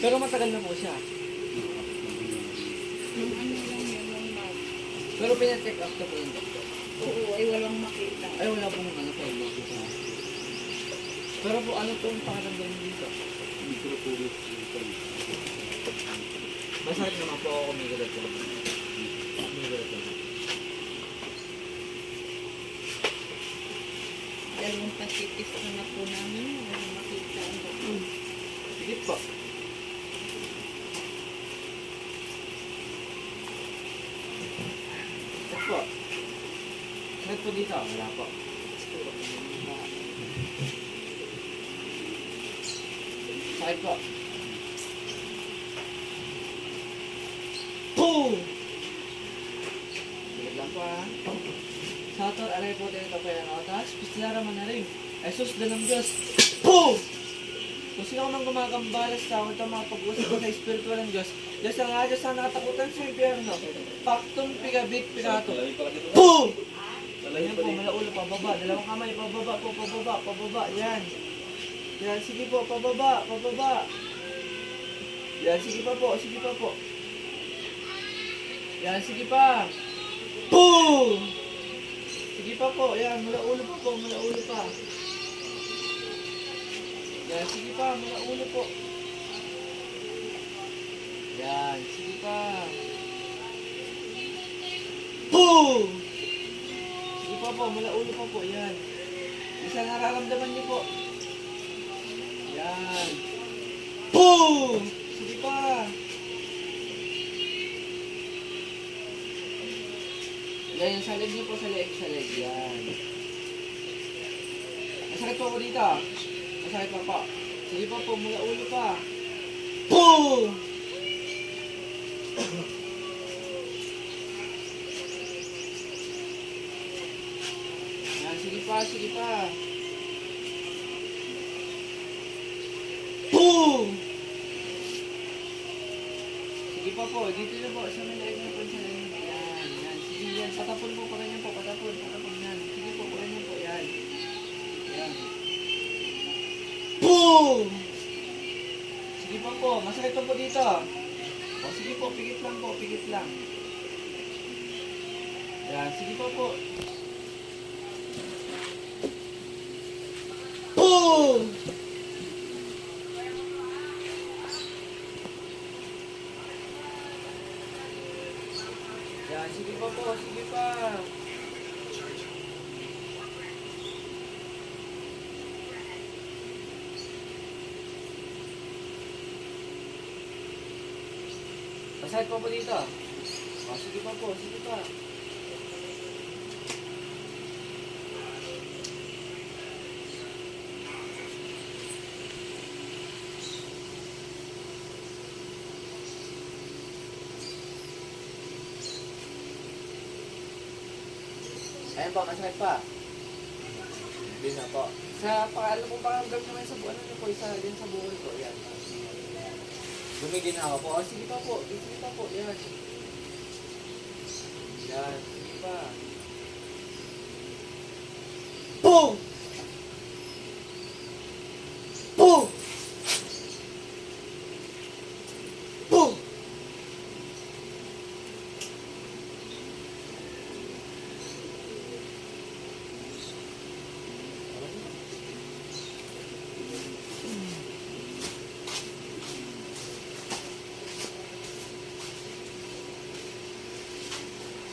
Pero matagal na po siya. Yung ano lang yun, yung March. Pero pinacheck up na po yung doktor. Oo, ay walang makita. Ay, wala pong ano po. makita. Pero po, ano po ang pakiramdam niyo dito? Masakit naman po ako kumigalat. Kumigalat ko. Dalawang pasitis na na po namin, walang makita ang doktor. Sige po. Po. Sakit po dito. Wala po. Sakit po. Boom! Bilag lang po ah. Sator, alay po tayo ito kaya nakatas. Pislara man na rin. Ay sus, dalang Diyos. Boom! Kung sino man gumagambalas sa ito mga pag-usap ko sa espiritual ng Diyos. Diyos ang nga Diyos ang nakatakutan sa impyerno. Paktum pigabit pigato. Boom! Ayan po, malaulo, pababa. Dalawang kamay, pababa po, pababa, pababa. Yan. Yan, sige po, pababa, pababa. Yan, sige pa po, sige pa po. Yan, sige pa. Boom! Sige pa po, yan, malaulo pa po, malaulo pa. Yan, sige pa, malaulo po. Yan, sige pa. Boom! Sige pa po, po, yan. Isa nararamdaman niyo po. Yan. Boom! Sige pa. Yan, yung sa leg niyo po, sa leg, sa leg. Yan. Masakit po ako dito. Masakit pa po. Sige pa po, mula ulo pa. Boom! Boom! Sige pa po, dito na po, sa may leg na po, sa. Yan, yan. Sige yan, patapon po, paganyan po, patapon, patapon yan. Sige po, paganyan po, yan. Yan. Boom! Sige pa po, masakit pa po dito. O, sige po, pigit lang po, pigit lang. Yan, sige pa po. Sige pa po, sige pa. Masakit pa po dito. O, sige pa po, sige pa. Ayan po, masakit pa. Hindi na po. Sa paalam mo pa hanggang naman sa buwan ano po, isa din sa buwan ko. Yan. Gumigin ako po. O, sige pa po. Sige pa po. Yan. Yan. Sige pa. Boom! Boom! Boom!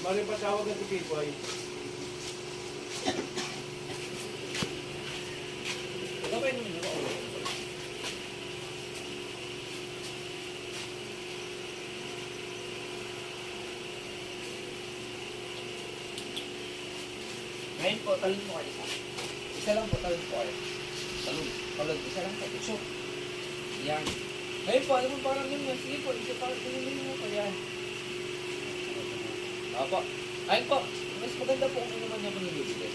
Bali pa tawag na si Pipoy. Gabay naman ako. Ngayon po, talon mo kayo isa. Lang po, talon po kayo. Talon. Talon. Isa lang po. Tusok. Yan. Ngayon po, alam mo parang yun. Sige po, isa parang tinulungan mo po. Yan. Opo. Ayun po. Mas maganda po kung ano man yung panilibigay.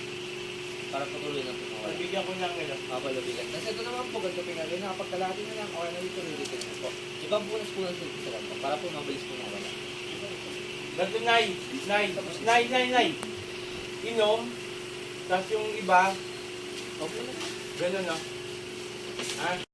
Para patuloy na po mawala. Pagbigyan ko ng ilo. Kapalabigan. Kasi ito naman po, ganito pinagay na kapag kalahati na lang, okay na dito, nilitin na po. Ibang bunas po ng silpi sa po, para po mabilis po mawala. Ganito, Nay. Nay. Tapos, Nay, Nay, Nay. Inom. Tapos yung iba, Okay na. gano'n, no? Ha?